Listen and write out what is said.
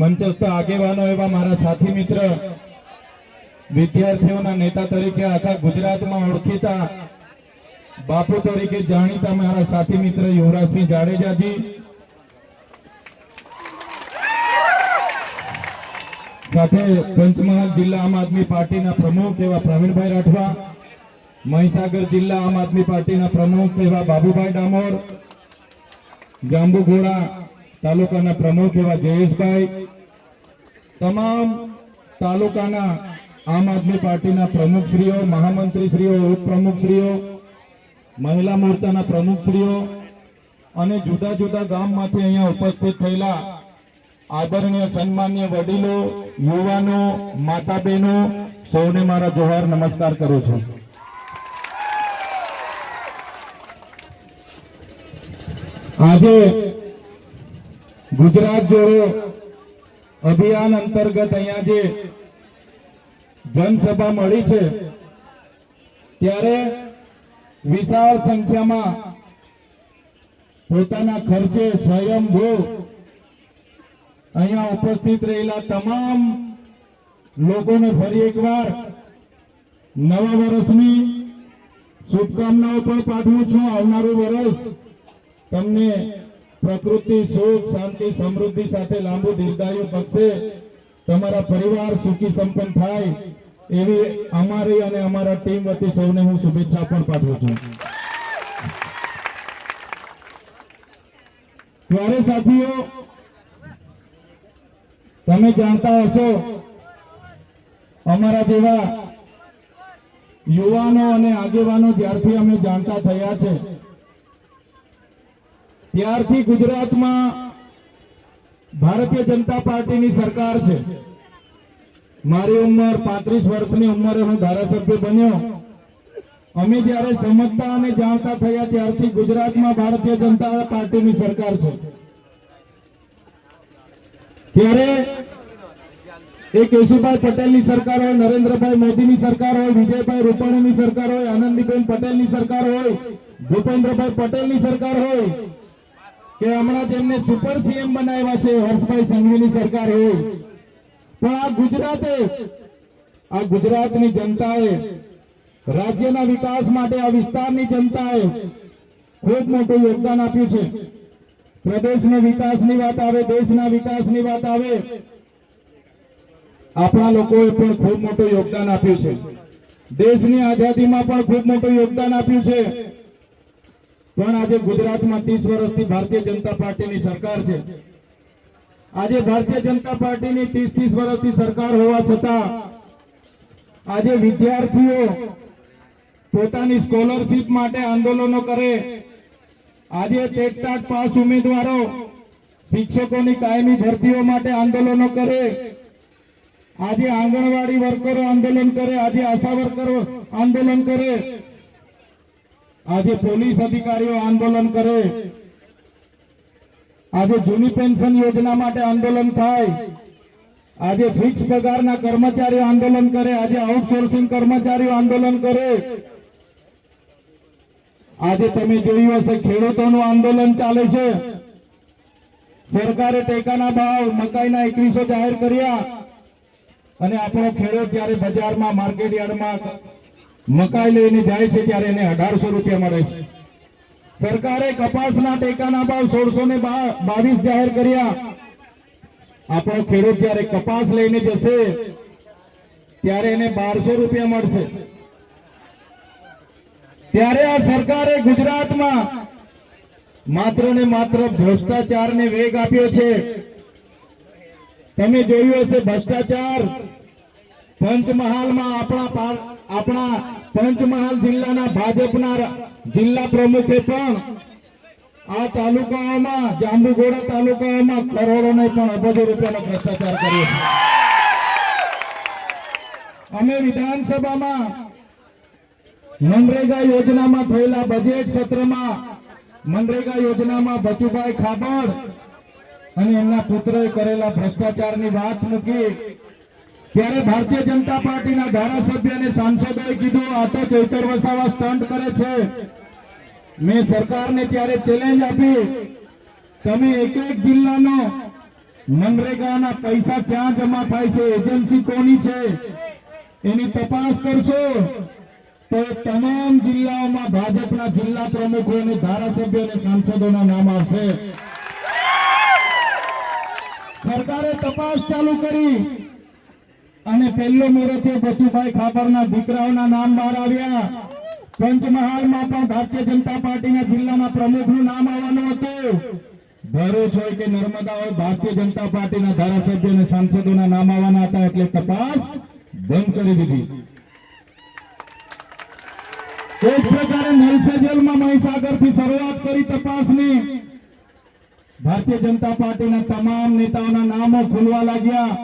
મંચસ્થ આગેવાનો એવા મારા સાથી મિત્ર, વિદ્યાર્થીઓના નેતા તરીકે આખા ગુજરાતમાં ઓળખીતા બાપુ તરીકે જાણીતા મારા સાથી મિત્ર યુવરાજસિંહ જાડેજાજી. સાથે પંચમહાલ જિલ્લા આમ આદમી પાર્ટીના પ્રમુખ એવા પ્રવીણભાઈ રાઠવા, મહીસાગર જિલ્લા આમ આદમી પાર્ટીના પ્રમુખ એવા બાબુભાઈ ડામોર, જાંબુઘોડા તાલુકાના પ્રમુખ એવા જયેશભાઈ, તમામ તાલુકાના આમ આદમી પાર્ટીના પ્રમુખશ્રીઓ, મહામંત્રીશ્રીઓ, ઉપપ્રમુખશ્રીઓ, મહિલા મોરચાના પ્રમુખશ્રીઓ અને જુદા જુદા ગામમાંથી અહીંયા ઉપસ્થિત થયેલા આદરણીય, સન્માન્ય વડીલો, યુવાનો માતા બહેનો સૌને મારા જોહાર નમસ્કાર કરું છું. આજે ગુજરાત જોડો અભિયાન અંતર્ગત અહીંયા જે જનસભા મળી છે, ત્યારે વિશાળ સંખ્યામાં પોતાના ખર્ચે સ્વયંભૂ અહીંયા ઉપસ્થિત રહેલા તમામ લોકોને ફરી એકવાર નવા વર્ષની શુભકામનાઓ પણ પાઠવું છું. આવનારું વર્ષ તમને પ્રકૃતિ, સુખ, શાંતિ, સમૃદ્ધિ સાથે લાંબુ દીર્ઘાયુ બક્ષે તમારા પરિવાર સુખી સંપન્ન થાય એવી અમારી અને અમારા ટીમ વતી સૌને હું શુભેચ્છા પણ પાઠવું છું. ત્યારે સાથીઓ, તમે જાણતા હશો, અમારા જેવા યુવાનો અને આગેવાનો જ્યારથી અમે જાણતા થયા છે. ત્યારથી ગુજરાતમાં ભારતીય જનતા પાર્ટીની સરકાર છે. મારી ઉંમર પાંત્રીસ વર્ષની ઉંમરે હું ધારાસભ્ય બન્યો. અમે જ્યારે સમજતા અને જાણતા થયા ત્યારથી ગુજરાતમાં ભારતીય જનતા પાર્ટીની સરકાર છે. ત્યારે એ કેશુભાઈ પટેલની સરકાર હોય, નરેન્દ્રભાઈ મોદીની સરકાર હોય, વિજયભાઈ રૂપાણીની સરકાર હોય, આનંદીબેન પટેલની સરકાર હોય, ભૂપેન્દ્રભાઈ પટેલની સરકાર હોય કે હમણાં તેમને સુપર સીએમ બનાવ્યા છે, હર્ષભાઈ સંઘવીની સરકાર. હોય પણ આ ગુજરાતે, આ ગુજરાતની જનતાએ, રાજ્યના વિકાસ માટે આ વિસ્તારની જનતાએ ખૂબ મોટું યોગદાન આપ્યું છે. પ્રદેશના વિકાસની વાત આવે, દેશના વિકાસની વાત આવે, આપણા લોકોએ પણ ખૂબ મોટું યોગદાન આપ્યું છે. દેશની આઝાદીમાં પણ ખૂબ મોટું યોગદાન આપ્યું છે. પણ આજે ગુજરાતમાં ત્રીસ વર્ષથી ભારતીય જનતા પાર્ટીની સરકાર છે. આજે ભારતીય જનતા પાર્ટીની ત્રીસ ત્રીસ વર્ષથી સરકાર હોવા છતાં આજે વિદ્યાર્થીઓ પોતાની સ્કોલરશીપ માટે આંદોલનો કરે. આજે ટેટટાટ પાસ ઉમેદવારો શિક્ષકોની કાયમી ભરતીઓ માટે આંદોલનો કરે. આજે આંગણવાડી વર્કરો આંદોલન કરે. આજે આશા વર્કરો આંદોલન કરે. આજે પોલીસ અધિકારીઓ આંદોલન કરે. આજે જૂની પેન્શન યોજના માટે આંદોલન થાય. આજે ફિક્સ પગારના કર્મચારીઓ આંદોલન કરે. આજે આઉટસોર્સિંગ કર્મચારીઓ આંદોલન કરે. આજે તમે જોયું હશે, ખેડૂતોનું આંદોલન ચાલે છે. સરકારે ટેકાના ભાવ મકાઈના એકવીસો જાહેર કર્યા. અને આપણો ખેડૂત જ્યારે બજારમાં માર્કેટ યાર્ડમાં મકાઈ લઈને જાય છે ત્યારે એને અઢારસો રૂપિયા મળે છે. સરકારે કપાસના ટેકાના ભાવ સોળસો ને બાવીસ જાહેર કર્યા. આપણો ખેડૂત જયારે કપાસ લઈને જશે, ત્યારે એને બારસો રૂપિયા મળશે. ત્યારે આ સરકારે ગુજરાતમાં માત્ર ને માત્ર ભ્રષ્ટાચારને વેગ આપ્યો છે. તમે જોયું હશે ભ્રષ્ટાચાર પંચમહાલમાં આપણા આપણા પંચમહાલ જિલ્લાના ભાજપના જિલ્લા પ્રમુખે પણ આ તાલુકાઓમાં, જાંબુઘોડા તાલુકાઓમાં કરોડો નહીં પણ અબજો રૂપિયાનો ભ્રષ્ટાચાર કર્યો છે. અમે વિધાનસભામાં મનરેગા યોજનામાં થયેલા બજેટ સત્રમાં મનરેગા યોજનામાં બચુભાઈ ખાબડ અને એમના પુત્રએ કરેલા ભ્રષ્ટાચારની વાત મૂકી ત્યારે ભારતીય જનતા પાર્ટીના ધારાસભ્ય અને સાંસદોએ કીધું, આ તો ચૈતર વસાવા સ્ટન્ટ કરે છે. મેં સરકારને ત્યારે ચેલેન્જ આપી, તમે એક એક જિલ્લાનો મનરેગાના પૈસા ક્યાં જમા થાય છે? એજન્સી કોની છે? એની તપાસ કરશો? તો તમામ જિલ્લાઓમાં ભાજપના જિલ્લા પ્રમુખો અને ધારાસભ્યો અને સાંસદોના નામ આવશે. સરકારે તપાસ ચાલુ કરી. અને પહેલો મુહૂર્તે બચુભાઈ ખાપરના દીકરાઓના નામ બહાર આવ્યા. પંચમહાલમાં પણ ભારતીય જનતા પાર્ટીના જિલ્લાના પ્રમુખનું નામ આવવાનું હતું. ભરૂચ હોય કે નર્મદા હોય, ભારતીય જનતા પાર્ટીના ધારાસભ્ય અને સાંસદોના નામ આવવાના હતા એટલે તપાસ બંધ કરી દીધી. એક પ્રકારે નલસેજલમાં મહીસાગરથી શરૂઆત કરી તપાસની. ભારતીય જનતા પાર્ટીના તમામ નેતાઓના નામો ખુલવા લાગ્યા.